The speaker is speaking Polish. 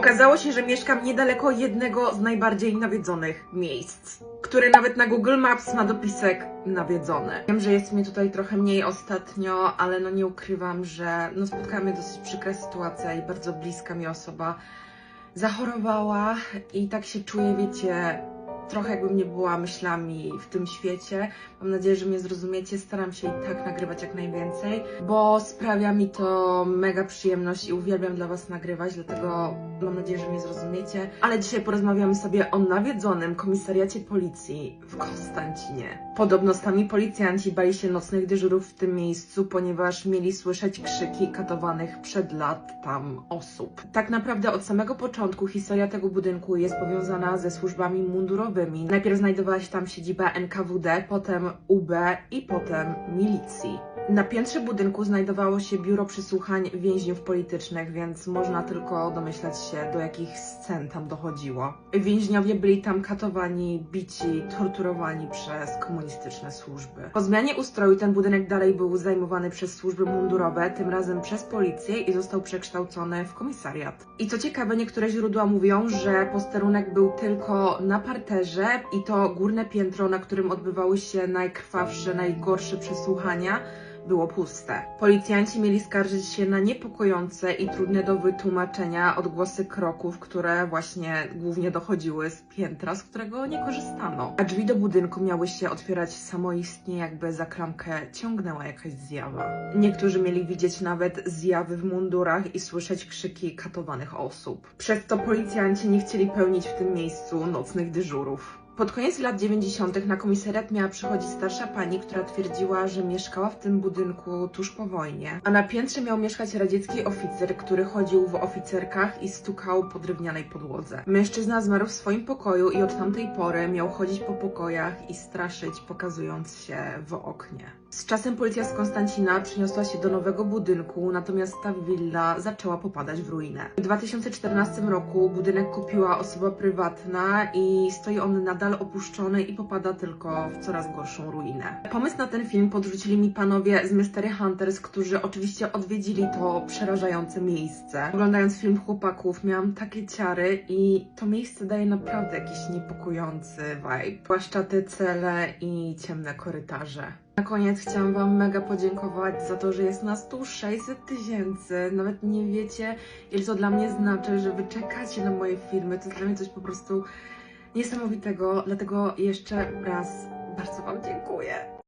Okazało się, że mieszkam niedaleko jednego z najbardziej nawiedzonych miejsc, które nawet na Google Maps ma dopisek nawiedzone. Wiem, że jest mi tutaj trochę mniej ostatnio, ale no nie ukrywam, że no spotkała mnie dosyć przykra sytuacja i bardzo bliska mi osoba zachorowała i tak się czuję, wiecie, trochę jakbym nie była myślami w tym świecie. Mam nadzieję, że mnie zrozumiecie. Staram się i tak nagrywać jak najwięcej, bo sprawia mi to mega przyjemność i uwielbiam dla Was nagrywać, dlatego mam nadzieję, że mnie zrozumiecie. Ale dzisiaj porozmawiamy sobie o nawiedzonym komisariacie policji w Konstancinie. Podobno sami policjanci bali się nocnych dyżurów w tym miejscu, ponieważ mieli słyszeć krzyki katowanych przed lat tam osób. Tak naprawdę od samego początku historia tego budynku jest powiązana ze służbami mundurowymi. Najpierw znajdowała się tam siedziba NKWD, potem UB i potem milicji. Na piętrze budynku znajdowało się biuro przesłuchań więźniów politycznych, więc można tylko domyślać się, do jakich scen tam dochodziło. Więźniowie byli tam katowani, bici, torturowani przez komunistyczne służby. Po zmianie ustroju ten budynek dalej był zajmowany przez służby mundurowe, tym razem przez policję i został przekształcony w komisariat. I co ciekawe, niektóre źródła mówią, że posterunek był tylko na parterze i to górne piętro, na którym odbywały się najkrwawsze, najgorsze przesłuchania, było puste. Policjanci mieli skarżyć się na niepokojące i trudne do wytłumaczenia odgłosy kroków, które właśnie głównie dochodziły z piętra, z którego nie korzystano. A drzwi do budynku miały się otwierać samoistnie, jakby za klamkę ciągnęła jakaś zjawa. Niektórzy mieli widzieć nawet zjawy w mundurach i słyszeć krzyki katowanych osób. Przez to policjanci nie chcieli pełnić w tym miejscu nocnych dyżurów. Pod koniec lat 90. na komisariat miała przychodzić starsza pani, która twierdziła, że mieszkała w tym budynku tuż po wojnie. A na piętrze miał mieszkać radziecki oficer, który chodził w oficerkach i stukał po drewnianej podłodze. Mężczyzna zmarł w swoim pokoju i od tamtej pory miał chodzić po pokojach i straszyć, pokazując się w oknie. Z czasem policja z Konstancina przeniosła się do nowego budynku, natomiast ta willa zaczęła popadać w ruinę. W 2014 roku budynek kupiła osoba prywatna i stoi on nadal opuszczony i popada tylko w coraz gorszą ruinę. Pomysł na ten film podrzucili mi panowie z Mystery Hunters, którzy oczywiście odwiedzili to przerażające miejsce. Oglądając film chłopaków miałam takie ciary i to miejsce daje naprawdę jakiś niepokojący vibe. Zwłaszcza te cele i ciemne korytarze. Na koniec chciałam Wam mega podziękować za to, że jest nas tu 600 tysięcy. Nawet nie wiecie, ile to dla mnie znaczy, że Wy czekacie na moje filmy. To jest dla mnie coś po prostu niesamowitego. Dlatego jeszcze raz bardzo Wam dziękuję.